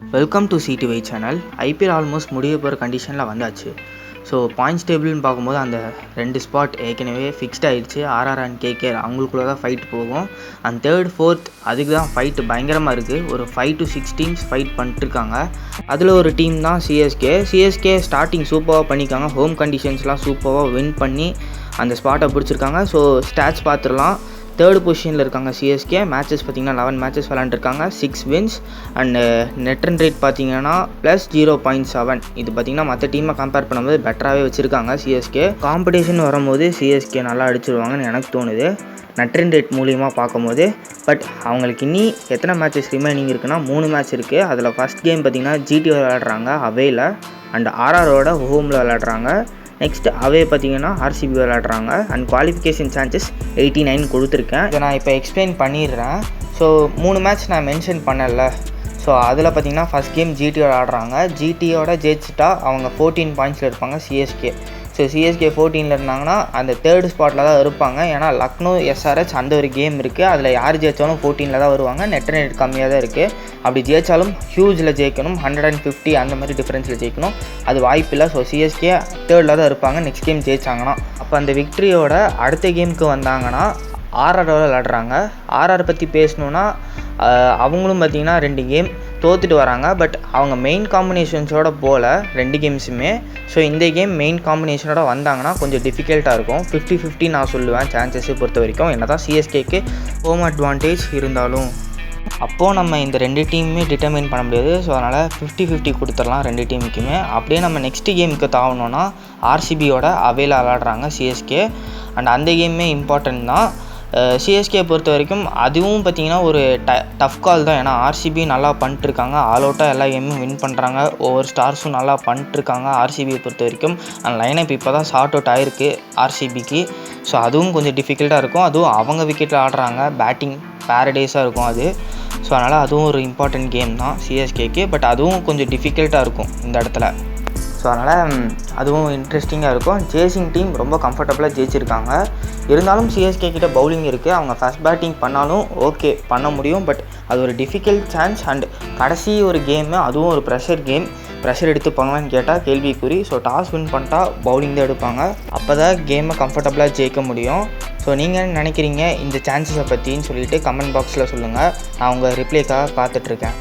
Welcome to சிடிவை channel IPL almost முடிய போகிற கண்டிஷனில் வந்தாச்சு. ஸோ பாயிண்ட்ஸ் டேபிள்னு பார்க்கும்போது அந்த ரெண்டு ஸ்பாட் ஏற்கனவே ஃபிக்ஸ்ட் ஆகிடுச்சு ஆர்ஆர் அண்ட் கேகேஆர் அவங்களுக்குள்ள தான் ஃபைட் போகும். அண்ட் தேர்ட் ஃபோர்த் அதுக்கு தான் ஃபைட்டு பயங்கரமாக இருக்குது ஒரு five to six teams fight பண்ணிட்டுருக்காங்க அதில் ஒரு டீம் தான் சிஎஸ்கே சிஎஸ்கே ஸ்டார்டிங் சூப்பராக பண்ணியிருக்காங்க. ஹோம் கண்டிஷன்ஸ்லாம் சூப்பராக வின் பண்ணி அந்த ஸ்பாட்டை பிடிச்சிருக்காங்க. ஸோ ஸ்டாட்ச் பார்த்துடலாம். தேர்ட் பொசிஷனில் இருக்காங்க சிஎஸ்கே மேட்சஸ் பார்த்தீங்கன்னா eleven matches விளாண்டுருக்காங்க six wins and net run rate பார்த்தீங்கன்னா ப்ளஸ் ஜீரோ பாயிண்ட் செவன் இது பார்த்திங்கன்னா மற்ற டீமை கம்பேர் பண்ணும்போது பெட்டராகவே வச்சுருக்காங்க சிஎஸ்கே காம்படிஷன் வரும்போது சிஎஸ்கே நல்லா அடிச்சிருவாங்கன்னு எனக்கு தோணுது. நட்ரன் ரேட் மூலியமாக பார்க்கும்போது. பட் அவங்களுக்கு இன்னி எத்தனை மேட்சஸ் ரிமைனிங் இருக்குன்னா மூணு மேட்ச் இருக்குது அதில் ஃபஸ்ட் கேம் பார்த்தீங்கன்னா ஜிடி விளாடுறாங்க அவேயில் அண்ட் ஆர்ஆரோட ஹோமில் விளாடுறாங்க நெக்ஸ்ட்டு அவே பார்த்தீங்கன்னா ஆர்சிபி விளாடுறாங்க and qualification chances eighty nine கொடுத்துருக்கேன். இதை நான் இப்போ எக்ஸ்பிளைன் பண்ணிடுறேன். ஸோ மூணு மேட்ச் நான் மென்ஷன் பண்ணல. ஸோ அதில் பார்த்தீங்கன்னா ஃபஸ்ட் கேம் ஜிடி விளாட்றாங்க ஜிடியோட ஜெயிச்சிட்டா அவங்க ஃபோர்டீன் பாயிண்ட்ஸில் இருப்பாங்க சிஎஸ்கே ஸோ சிஎஸ்கே ஃபோர்டீனில் இருந்தாங்கன்னா அந்த தேர்ட் ஸ்பாட்டில் தான் இருப்பாங்க. ஏன்னா லக்னோ எஸ்ஆர்ஹெச் அந்த ஒரு கேம் இருக்குது அதில் யார் ஜெயித்தாலும் ஃபோர்டீனில் தான் வருவாங்க. நெட் ரேட் கம்மியாக தான் இருக்குது அப்படி ஜெயித்தாலும் ஹியூஜில் ஜெயிக்கணும். ஹண்ட்ரட் அண்ட் ஃபிஃப்டி அந்த மாதிரி டிஃப்ரென்ஸில் ஜெயிக்கணும். அது வாய்ப்பில்லை ஸோ சிஎஸ்கே தேர்டில் தான் இருப்பாங்க. நெக்ஸ்ட் கேம் ஜெயிச்சாங்கன்னா. அப்போ அந்த விக்ட்ரியோட அடுத்த கேமுக்கு வந்தாங்கன்னா ஆர்ஆரோட விளாடுறாங்க ஆர்ஆர் பற்றி பேசணுன்னா அவங்களும் பார்த்திங்கன்னா ரெண்டு கேம் தோத்துட்டு வராங்க. பட் அவங்க மெயின் காம்பினேஷன்ஸோட போகல ரெண்டு கேம்ஸுமே ஸோ இந்த கேம் மெயின் காம்பினேஷனோட வந்தாங்கன்னா கொஞ்சம் டிஃபிகல்ட்டாக இருக்கும். ஃபிஃப்டி ஃபிஃப்டி நான் சொல்லுவேன் சான்சஸை பொறுத்த வரைக்கும். என்ன தான் சிஎஸ்கேக்கு ஹோம் அட்வான்டேஜ் இருந்தாலும். அப்போது நம்ம இந்த ரெண்டு டீமுமே டிட்டர்மைன் பண்ண முடியாது. ஸோ அதனால் ஃபிஃப்டி ஃபிஃப்டி கொடுத்துடலாம் ரெண்டு டீமுக்குமே அப்படியே நம்ம நெக்ஸ்ட் கேமுக்கு தாவணும்னா ஆர்சிபியோட அவையில் விளாடுறாங்க சிஎஸ்கே அண்ட் அந்த கேமுமே இம்பார்ட்டன்ட் தான். சிஎஸ்கே பொறுத்த வரைக்கும் அதுவும் பார்த்திங்கன்னா ஒரு ட டஃப் கால் தான். ஏன்னா ஆர்சிபி நல்லா பண்ணிட்டுருக்காங்க. ஆல் அவுட்டாக எல்லா கேமும் வின் பண்ணுறாங்க ஒவ்வொரு ஸ்டார்ஸும் நல்லா பண்ணிட்டுருக்காங்க ஆர்சிபியை பொறுத்த வரைக்கும். அந்த லைனப் இப்போ தான் ஷார்ட் அவுட் ஆயிருக்கு ஆர்சிபிக்கு ஸோ அதுவும் கொஞ்சம் டிஃபிகல்ட்டாக இருக்கும். அதுவும் அவங்க விக்கெட்டில் ஆடுறாங்க. பேட்டிங் பேரடைஸாக இருக்கும் அது. ஸோ அதனால் அதுவும் ஒரு இம்பார்ட்டன்ட் கேம் தான் சிஎஸ்கேக்கு பட் அதுவும் கொஞ்சம் டிஃபிகல்ட்டாக இருக்கும் இந்த இடத்துல. ஸோ அதனால் அதுவும் இன்ட்ரெஸ்டிங்காக இருக்கும். சேசிங் டீம் ரொம்ப கம்ஃபர்டபுளாக ஜெயிச்சிருக்காங்க. இருந்தாலும் சிஎஸ்கே கிட்ட பவுலிங் இருக்குது அவங்க ஃபஸ்ட் பேட்டிங் பண்ணாலும் ஓகே பண்ண முடியும். பட் அது ஒரு டிஃபிகல்ட் சான்ஸ் அண்ட் கடைசி ஒரு கேமு அதுவும் ஒரு ப்ரெஷர் கேம் ப்ரெஷர் எடுத்துப்பாங்களான்னு கேட்டால் கேள்விக்குறி. ஸோ டாஸ் வின் பண்ணிட்டா பவுலிங் தான் எடுப்பாங்க. அப்போ தான் கேமை கம்ஃபர்டபுளாக ஜெயிக்க முடியும். ஸோ நீங்கள் என்ன நினைக்கிறீங்க? இந்த சான்சஸை பற்றின்னு சொல்லிட்டு கமெண்ட் பாக்ஸில் சொல்லுங்கள் நான் உங்கள் ரிப்ளைக்காக காத்துட்ருக்கேன்